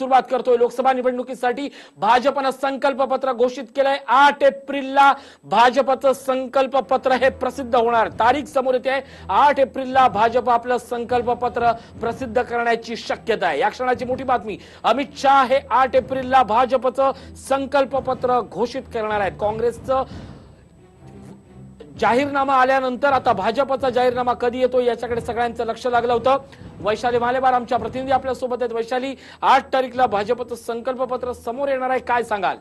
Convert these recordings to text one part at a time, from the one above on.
सुरुवात करतोय लोकसभा निवडणुकीसाठी. भाजपनं संकल्प पत्र घोषित केलंय. आठ एप्रिलला भाजपचं संकल्प पत्र हे प्रसिद्ध होणार. तारीख समोर येते. आठ एप्रिलला भाजप आपलं संकल्प पत्र प्रसिद्ध करण्याची शक्यता आहे. या क्षणाची मोठी बातमी. अमित शहा हे आठ एप्रिलला भाजपचं संकल्प पत्र घोषित करणार आहेत. काँग्रेसचं जाहीरनामा आल्यानंतर आता भाजपचा जाहीरनामा कधी येतो याच्याकडे सगळ्यांचं लक्ष लागलं होतं. वैशाली मालेबार आमच्या प्रतिनिधी आपल्यासोबत आहेत. वैशाली आठ तारीखला भाजपचं संकल्प पत्र समोर येणार आहे. काय सांगाल?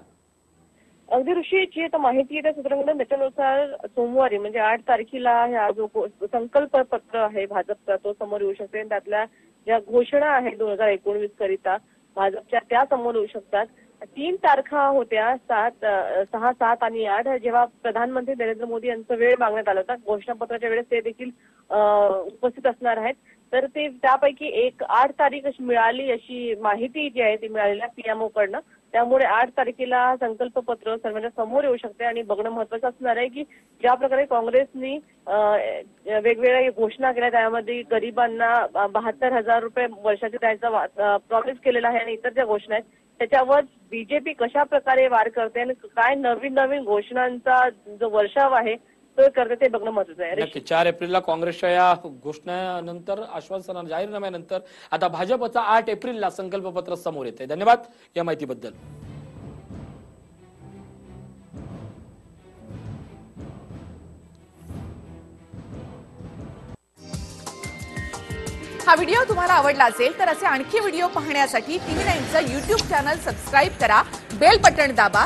अगदी ऋषी जी आता माहिती आहे. त्या सूत्रांकडून त्याच्यानुसार सोमवारी म्हणजे आठ तारखेला हा जो संकल्प पत्र आहे भाजपचा. तो समोर येऊ शकते. आणि त्यातल्या ज्या घोषणा आहेत दोन हजार एकोणवीस करिता भाजपच्या त्या समोर येऊ शकतात. तीन तारखा होत्या सात सहा सात आणि आठ. जेव्हा प्रधानमंत्री नरेंद्र मोदी यांचा वेळ मागण्यात आला होता घोषणापत्राच्या वेळेस ते देखील अ, उपस्थित असणार आहेत. तर ते त्यापैकी एक आठ तारीख अशी मिळाली अशी माहिती जी आहे ती मिळालेल्या पीएमओ कडनं त्यामुळे आठ तारखेला संकल्प पत्र सर्वांच्या समोर येऊ शकते आणि बघणं महत्वाचं असणार आहे की ज्या प्रकारे काँग्रेसनी वेगवेगळ्या घोषणा केल्या त्यामध्ये गरिबांना बहात्तर हजार रुपये वर्षाचे त्यांचा प्रॉमिस केलेला आहे आणि इतर ज्या घोषणा आहेत त्याच्यावर बीजेपी कशा प्रकारे वार करते आणि काय नवीन नवीन घोषणांचा जो वर्षाव आहे तो करते ते बघणं महत्वाचं आहे. नक्की चार एप्रिलला काँग्रेसच्या या घोषणानंतर आश्वासना जाहीरनाम्यानंतर आता भाजपचा आठ एप्रिलला संकल्प पत्र समोर येते धन्यवाद या माहितीबद्दल. हा व्हिडिओ तुम्हाला आवडला असेल तर असे आणखी व्हिडिओ पाहण्यासाठी टीव्ही नाईनचं युट्यूब चॅनल सबस्क्राईब करा. बेल बटण दाबा.